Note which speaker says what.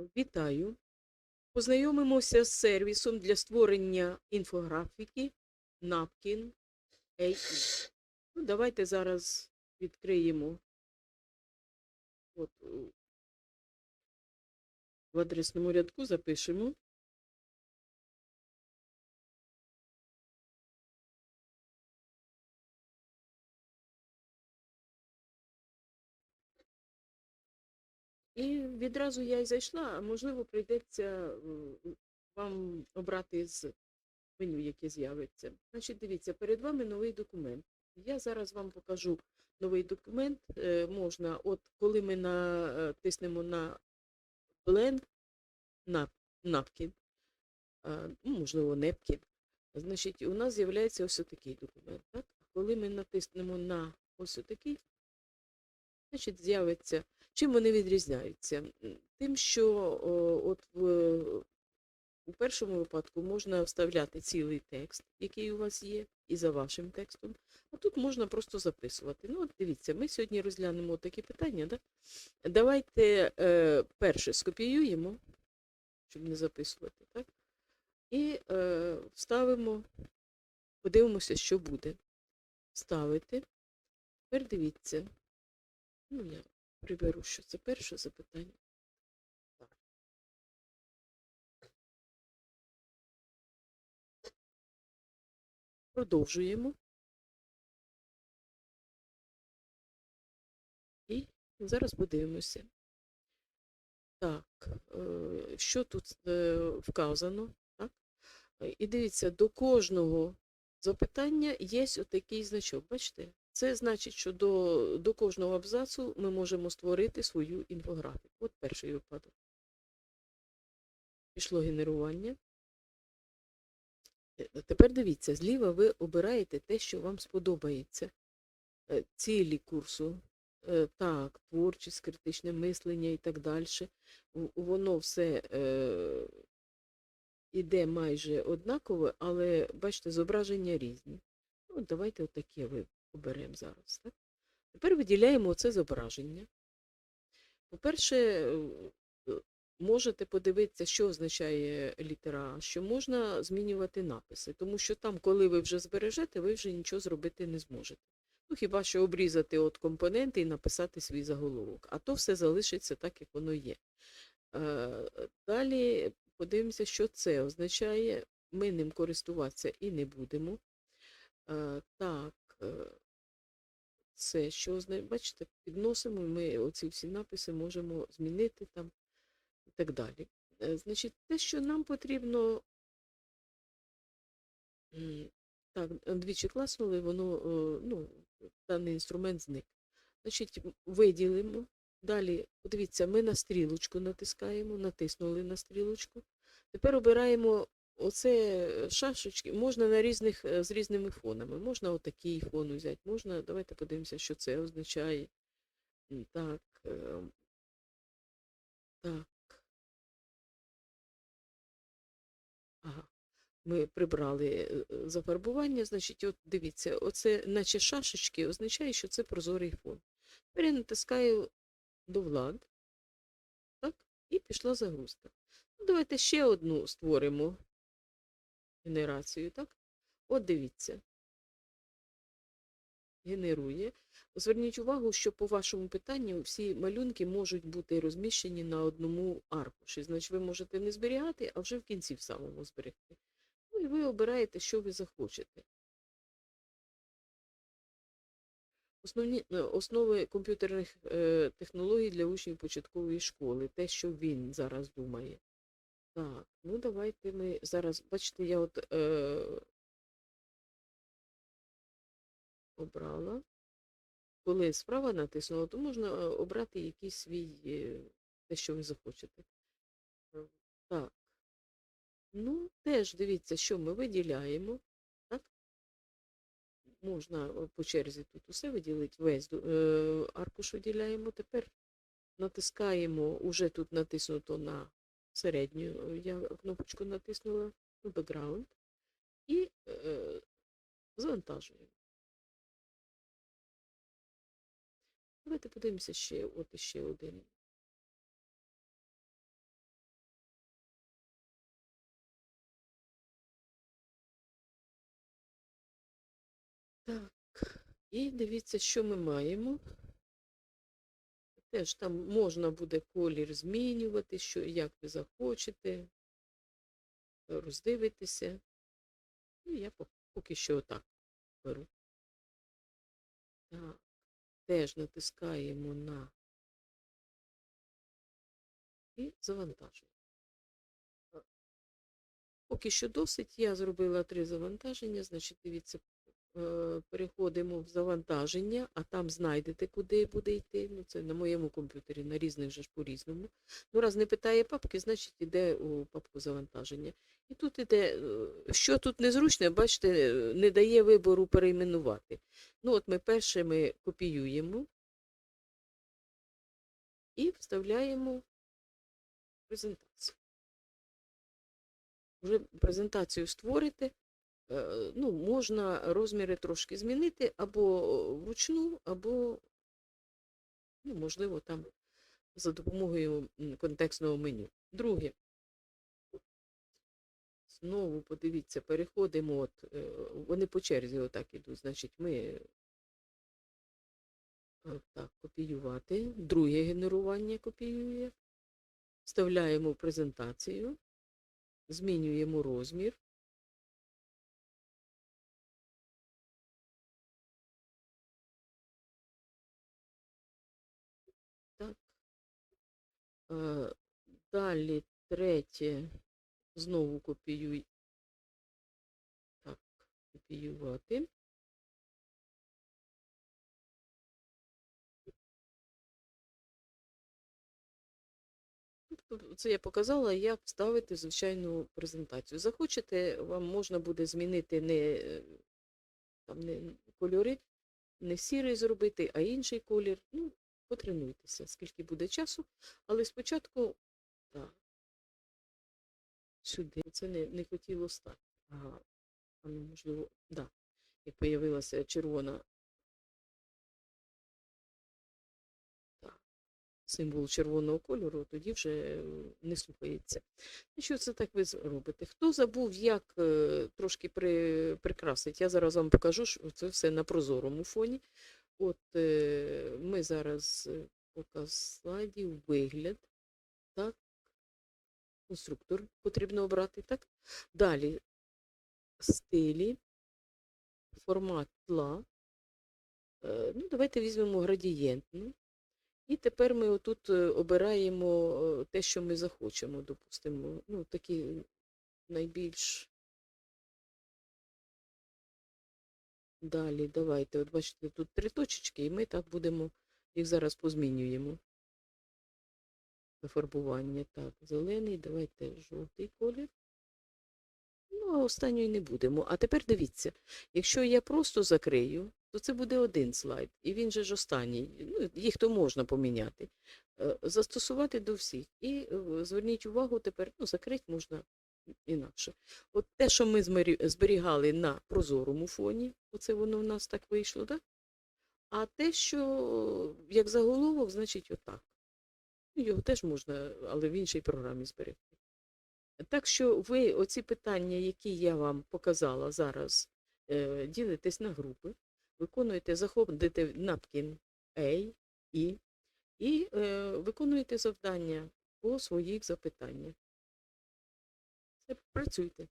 Speaker 1: Вітаю! Познайомимося з сервісом для створення інфографіки Napkin AI. Ну, давайте зараз відкриємо от, в адресному рядку запишемо. І відразу я й зайшла, а можливо, прийдеться е, вам обрати з меню, яке з'явиться. Значить, дивіться, перед вами новий документ. Я зараз вам покажу новий документ. Е, Можна, от коли ми натиснемо на Blend, на а, ну, можливо, Nepkin, значить, у нас з'являється ось такий документ. Так? Коли ми натиснемо на ось такий, значить, з'явиться. Чим вони відрізняються? Тим, що от в, у першому випадку можна вставляти цілий текст, який у вас є, і за вашим текстом, а тут можна просто записувати. Ну, от дивіться, ми сьогодні розглянемо такі питання. Да? Давайте е, перше скопіюємо, щоб не записувати, так? І е, вставимо, подивимося, що буде. Ставити. Тепер дивіться. Ну, я приберу, що це перше запитання. Продовжуємо. І зараз подивимося. Так, е, що тут е, вказано? Так? І дивіться, до кожного запитання є отакий значок. Бачите? Це значить, що до, до кожного абзацу ми можемо створити свою інфографіку. От перший випадок. Пішло генерування. Е, Тепер дивіться, зліва ви обираєте те, що вам сподобається. Е, Цілі курсу, е, так, творчість, критичне мислення і так далі. Воно все е, іде майже однакове, але бачите, зображення різні. Ну, давайте отаке ви оберемо зараз. Так? Тепер виділяємо це зображення. По-перше, е, можете подивитися, що означає літера що можна змінювати написи, тому що там, коли ви вже збережете, ви вже нічого зробити не зможете. Ну, хіба що обрізати от компоненти і написати свій заголовок, а то все залишиться так, як воно є. Е, Далі подивимося, що це означає. Ми ним користуватися і не будемо. Е, Так, це що бачите, підносимо, ми оці всі написи можемо змінити там і так далі. Е, Значить, те, що нам потрібно, так, двічі класнули, воно, е, ну, даний інструмент зник. Значить, виділимо. Далі, подивіться, ми на стрілочку натискаємо, натиснули на стрілочку. Тепер обираємо оце шашечки, можна на різних, е, з різними фонами. Можна отакий фон взяти, можна, давайте подивимося, що це означає. Так, е, так. Ага. Ми прибрали е, е, зафарбування, значить, от дивіться, оце, наче шашечки, означає, що це прозорий фон. Тепер я натискаю до влад, так, і пішла загрузка. Ну, давайте ще одну створимо генерацію, так? От дивіться. Генерує. Зверніть увагу, що по вашому питанню всі малюнки можуть бути розміщені на одному аркуші. Значить, ви можете не зберігати, а вже в кінці в самому зберегти. Ну і ви обираєте, що ви захочете. Основні е, основи комп'ютерних е, технологій для учнів початкової школи. Те, що він зараз думає. Так, ну давайте ми зараз, бачите, я от е, обрала. Коли справа натиснула, то можна е, обрати якийсь свій, е, те, що ви захочете. Е, Так. Ну, теж дивіться, що ми виділяємо. Так? Можна по черзі тут усе виділити, весь аркуш виділяємо. Тепер натискаємо, уже тут натиснуто на середню э, я кнопочку натиснула бекграунд і е, завантажую. Давайте подивимося ще от ще один. Так, і дивіться, що ми маємо. Теж там можна буде колір змінювати, що як ви захочете, роздивитися. Ну, я поки що отак беру. Так, теж натискаємо на і завантажуємо. Поки що досить. Я зробила три завантаження, значить, дивіться, переходимо в завантаження, а там знайдете, куди буде йти. Ну, це на моєму комп'ютері, на різних же ж по-різному. Ну, раз не питає папки, значить йде у папку завантаження. І тут іде, е, що тут незручне, бачите, е, не дає вибору перейменувати. Ну, от ми перше ми копіюємо і вставляємо презентацію. Вже презентацію створите, е, ну, можна розміри трошки змінити або вручну, або, ну, можливо, там за допомогою контекстного меню. Друге. Знову подивіться, переходимо, от, е, вони по черзі отак ідуть. Значить, ми е, так, копіювати. Друге генерування копіює. Вставляємо презентацію, змінюємо розмір. Далі третє. Знову копіюй. Так, копіювати. Тобто Це я показала, як вставити звичайну презентацію. Захочете, вам можна буде змінити не, е, там, не кольори, не сірий зробити, а інший колір. Ну, потренуйтеся, скільки буде часу. Але спочатку, так, сюди. Це не, не хотіло стати. Ага. А ну, можливо, да. Як появилася червона так, символ червоного кольору, тоді вже не слухається. І що це так ви робите? Хто забув, як е, трошки при, прикрасити? Я зараз вам покажу, що це все на прозорому фоні. От е, ми зараз е, показ слайдів, вигляд, так, конструктор потрібно обрати, так. Далі стилі, формат тла. Е, Ну, давайте візьмемо градієнтну. І тепер ми отут обираємо те, що ми захочемо, допустимо. Ну, такі найбільш. Далі, давайте. От бачите, тут три точечки, і ми так будемо, їх зараз позмінюємо. Фарбування. Так, зелений, давайте жовтий колір. Ну, а останньої не будемо. А тепер дивіться, якщо я просто закрию, то це буде один слайд, і він же ж останній. Ну, їх то можна поміняти. Е, Застосувати до всіх. І е, зверніть увагу тепер, ну, закрити можна інакше. От те, що ми зберігали на прозорому фоні, оце воно в нас так вийшло, так? А те, що як заголовок, значить отак. Ну, Його теж можна, але в іншій програмі зберегти. Так що ви оці питання, які я вам показала зараз, е, ділитесь на групи, виконуєте, заходите напкін A, І і е, виконуєте завдання по своїх запитаннях. Працюйте.